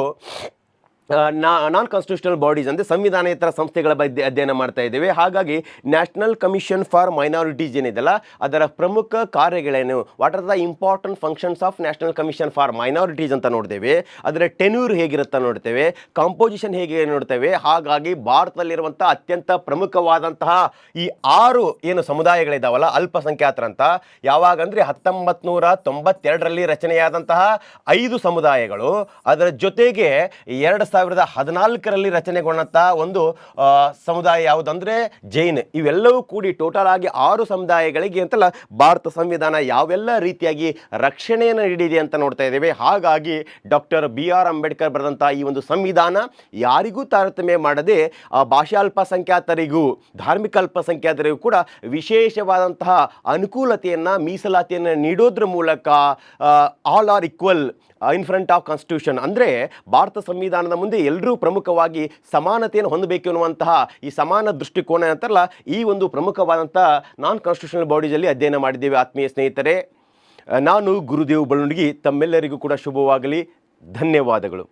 ನಾನ್ ಕಾನ್ಸ್ಟಿಟ್ಯೂಷನಲ್ ಬಾಡೀಸ್ ಅಂದರೆ ಸಂವಿಧಾನೇತರ ಸಂಸ್ಥೆಗಳ ಬಗ್ಗೆ ಅಧ್ಯಯನ ಮಾಡ್ತಾ ಇದ್ದೇವೆ. ಹಾಗಾಗಿ ನ್ಯಾಷನಲ್ ಕಮಿಷನ್ ಫಾರ್ ಮೈನಾರಿಟೀಸ್ ಏನಿದೆಲ್ಲ ಅದರ ಪ್ರಮುಖ ಕಾರ್ಯಗಳೇನು? What are the important functions of National Commission for Minorities ಅಂತ ನೋಡ್ತೇವೆ. ಅದರ ಟೆನ್ಯೂರ್ ಹೇಗಿರುತ್ತೆ ನೋಡ್ತೇವೆ. ಕಾಂಪೋಸಿಷನ್ ಹೇಗೆ ನೋಡ್ತೇವೆ. ಹಾಗಾಗಿ ಭಾರತದಲ್ಲಿರುವಂಥ ಅತ್ಯಂತ ಪ್ರಮುಖವಾದಂತಹ ಈ ಆರು ಏನು ಸಮುದಾಯಗಳಿದಾವಲ್ಲ ಅಲ್ಪಸಂಖ್ಯಾತರಂತ ಯಾವಾಗ ಅಂದರೆ ಹತ್ತೊಂಬತ್ತು ನೂರ ತೊಂಬತ್ತೆರಡರಲ್ಲಿ ರಚನೆಯಾದಂತಹ ಐದು ಸಮುದಾಯಗಳು. ಅದರ ಜೊತೆಗೆ ಎರಡು ಸಾವಿರದ ಹದಿನಾಲ್ಕರಲ್ಲಿ ರಚನೆಗೊಂಡಂಥ ಒಂದು ಸಮುದಾಯ ಯಾವುದಂದ್ರೆ ಜೈನ್. ಇವೆಲ್ಲವೂ ಕೂಡಿ ಟೋಟಲ್ ಆಗಿ ಆರು ಸಮುದಾಯಗಳಿಗೆ ಅಂತಲ್ಲ ಭಾರತ ಸಂವಿಧಾನ ಯಾವೆಲ್ಲ ರೀತಿಯಾಗಿ ರಕ್ಷಣೆಯನ್ನು ನೀಡಿದೆ ಅಂತ ನೋಡ್ತಾ ಇದ್ದೇವೆ. ಹಾಗಾಗಿ ಡಾಕ್ಟರ್ ಬಿ ಆರ್ ಅಂಬೇಡ್ಕರ್ ಬರೆದಂಥ ಈ ಒಂದು ಸಂವಿಧಾನ ಯಾರಿಗೂ ತಾರತಮ್ಯ ಮಾಡದೆ ಭಾಷಾ ಅಲ್ಪಸಂಖ್ಯಾತರಿಗೂ, ಧಾರ್ಮಿಕ ಅಲ್ಪಸಂಖ್ಯಾತರಿಗೂ ಕೂಡ ವಿಶೇಷವಾದಂತಹ ಅನುಕೂಲತೆಯನ್ನು, ಮೀಸಲಾತಿಯನ್ನು ನೀಡೋದ್ರ ಮೂಲಕ all are equal in front of constitution ಅಂದರೆ ಭಾರತ ಸಂವಿಧಾನದ ಮುಂದೆ ಎಲ್ಲರೂ ಪ್ರಮುಖವಾಗಿ ಸಮಾನತೆಯನ್ನು ಹೊಂದಬೇಕು ಎನ್ನುವಂತಹ ಈ ಸಮಾನ ದೃಷ್ಟಿಕೋನ ಅಂತಾರಲ್ಲ, ಈ ಒಂದು ಪ್ರಮುಖವಾದಂಥ ನಾನ್ ಕಾನ್ಸ್ಟಿಟ್ಯೂಷನಲ್ ಬಾಡೀಸಲ್ಲಿ ಅಧ್ಯಯನ ಮಾಡಿದ್ದೇವೆ. ಆತ್ಮೀಯ ಸ್ನೇಹಿತರೆ, ನಾನು ಗುರುದೇವ್ ಬಳುಂಡಗಿ ತಮ್ಮೆಲ್ಲರಿಗೂ ಕೂಡ ಶುಭವಾಗಲಿ. ಧನ್ಯವಾದಗಳು.